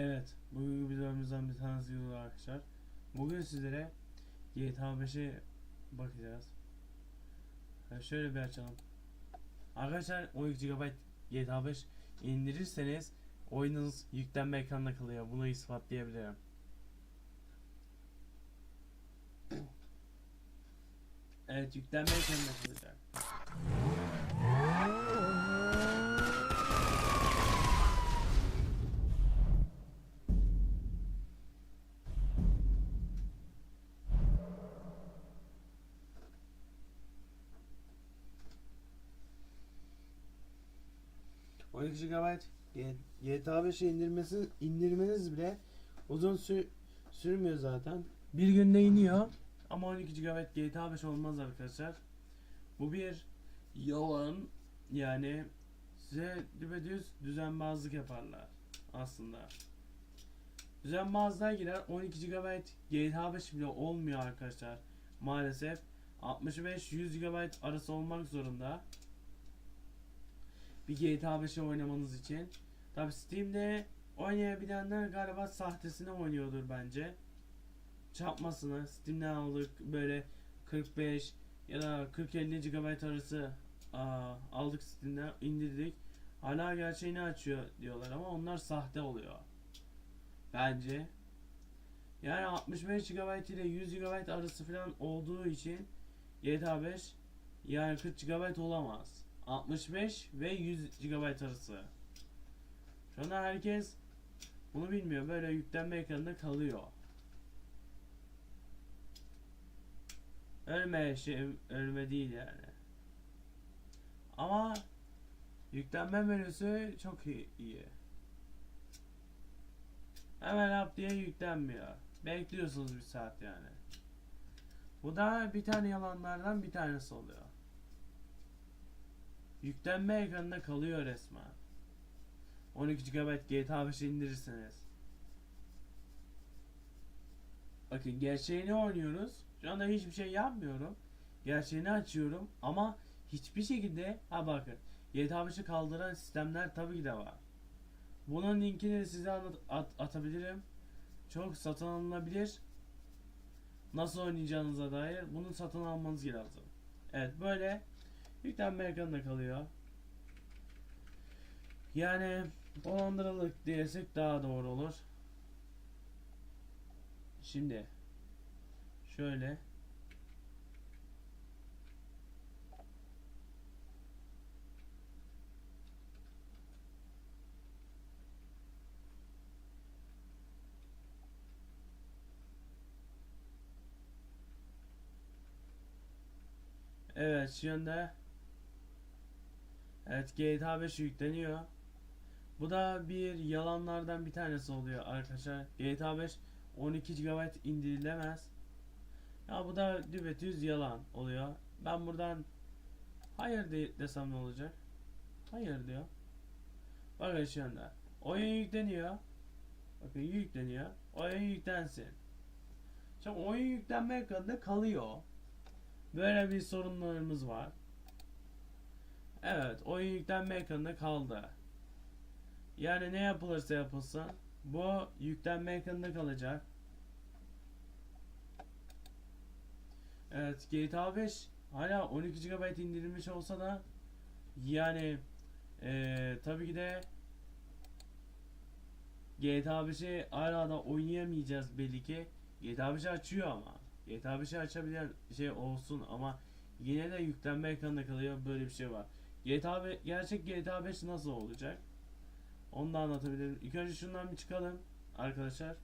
Evet, bugün videomuzdan bir tanesi video arkadaşlar. Bugün sizlere GTA 5'e bakacağız. Ha, şöyle bir açalım. Arkadaşlar 12 GB GTA 5 indirirseniz oyununuz yüklenme ekranında kalıyor. Bunu ispatlayabilirim. Evet, yüklenme ekranında kalacak. 12 GB GTA 5'e indirmesi indirmeniz bile uzun sü- sürmüyor zaten. Bir günde iniyor ama 12 GB GTA 5 olmaz arkadaşlar. Bu bir yalan yani size düpedüz düzenbazlık yaparlar aslında. Düzenbazlığa girer 12 GB GTA 5 bile olmuyor arkadaşlar. Maalesef 65-100 GB arası olmak zorunda bir GTA 5'i oynamanız için. Tabi Steam'de oynayabilenler galiba sahtesine oynuyordur bence. Çarpmasını Steam'den aldık böyle 45 ya da 40-50 GB arası aa, aldık Steam'den indirdik. Hala gerçeğini açıyor diyorlar ama onlar sahte oluyor. Bence. Yani 65 GB ile 100 GB arası falan olduğu için GTA 5 yani 40 GB olamaz. 65 ve 100 GB arası. Şu anda herkes bunu bilmiyor. Böyle yüklenme ekranında kalıyor. Ölme şey, ölme değil yani. Ama yüklenme menüsü çok iyi. Hemen yap diye yüklenmiyor. Bekliyorsunuz bir saat yani. Bu da bir tane yalanlardan bir tanesi oluyor. Yüklenme ekranında kalıyor resmen. 12 GB GTA 5 indirirseniz. Bakın gerçeğini oynuyoruz. Şu anda hiçbir şey yapmıyorum. Gerçeğini açıyorum ama hiçbir şekilde ha bakın GTA 5'i kaldıran sistemler tabii ki de var. Bunun linkini size anlat, at- atabilirim. Çok satın alınabilir. Nasıl oynayacağınıza dair bunu satın almanız lazım. Evet böyle Yüklenme ekranında kalıyor. Yani dolandırılık diyesek daha doğru olur. Şimdi şöyle Evet şu anda Evet GTA 5 yükleniyor. Bu da bir yalanlardan bir tanesi oluyor arkadaşlar. GTA 5 12 GB indirilemez. Ya bu da düpedüz yalan oluyor. Ben buradan hayır de desem ne olacak? Hayır diyor. Bakın şu anda. Oyun yükleniyor. Bakın yükleniyor. Oyun yüklensin. Şimdi oyun yüklenme ekranında kalıyor. Böyle bir sorunlarımız var. Evet, oyun yüklenme ekranında kaldı. Yani ne yapılırsa yapılsın bu yüklenme ekranında kalacak. Evet, GTA 5 hala 12 GB indirilmiş olsa da yani eee tabii ki de GTA 5'i hala da oynayamayacağız belli ki. GTA 5'i açıyor ama. GTA 5'i açabilen şey olsun ama yine de yüklenme ekranında kalıyor. Böyle bir şey var. GTA 5, gerçek GTA 5 nasıl olacak? Onu da anlatabilirim. İlk önce şundan bir çıkalım arkadaşlar.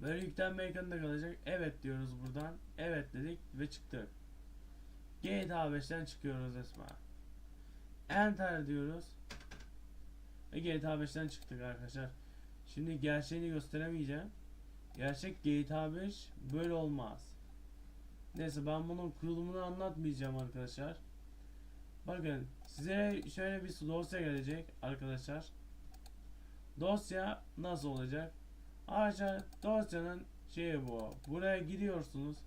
Böyle yüklenme ekranında kalacak. Evet diyoruz buradan. Evet dedik ve çıktık. GTA 5'ten çıkıyoruz resmen. Enter diyoruz. Ve GTA 5'ten çıktık arkadaşlar. Şimdi gerçeğini gösteremeyeceğim. Gerçek GTA 5 böyle olmaz. Neyse ben bunun kurulumunu anlatmayacağım arkadaşlar. Bakın size şöyle bir dosya gelecek arkadaşlar. Dosya nasıl olacak? Arkadaşlar dosyanın şeyi bu. Buraya giriyorsunuz.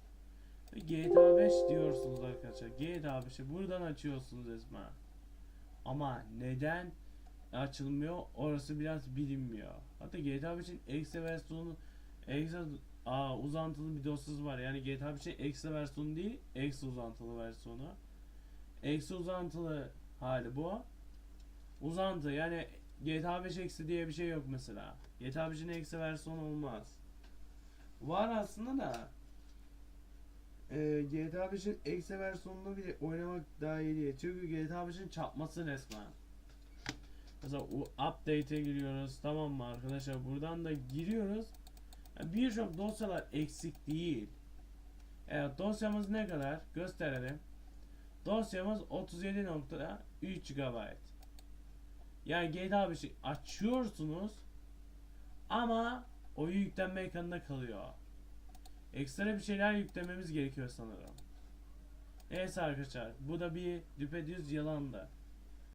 GTA 5 diyorsunuz arkadaşlar. GTA 5'i buradan açıyorsunuz resmen. Ama neden açılmıyor. Orası biraz bilinmiyor. Hatta GTA 5'in eksi versiyonu eksi aa, uzantılı bir dosyası var. Yani GTA 5'in eksi versiyonu değil, eksi uzantılı versiyonu. Eksi uzantılı hali bu. Uzantı yani GTA 5 eksi diye bir şey yok mesela. GTA 5'in eksi versiyonu olmaz. Var aslında da e, GTA 5'in eksi versiyonunu bile oynamak daha iyi değil. Çünkü GTA 5'in çarpması resmen. Mesela update'e giriyoruz tamam mı arkadaşlar buradan da giriyoruz. Birçok dosyalar eksik değil. Evet dosyamız ne kadar gösterelim. Dosyamız 37.3 GB. Yani GTA 5'i açıyorsunuz ama oyun yüklenme ekranında kalıyor. Ekstra bir şeyler yüklememiz gerekiyor sanırım. Neyse arkadaşlar bu da bir düpedüz yalandı.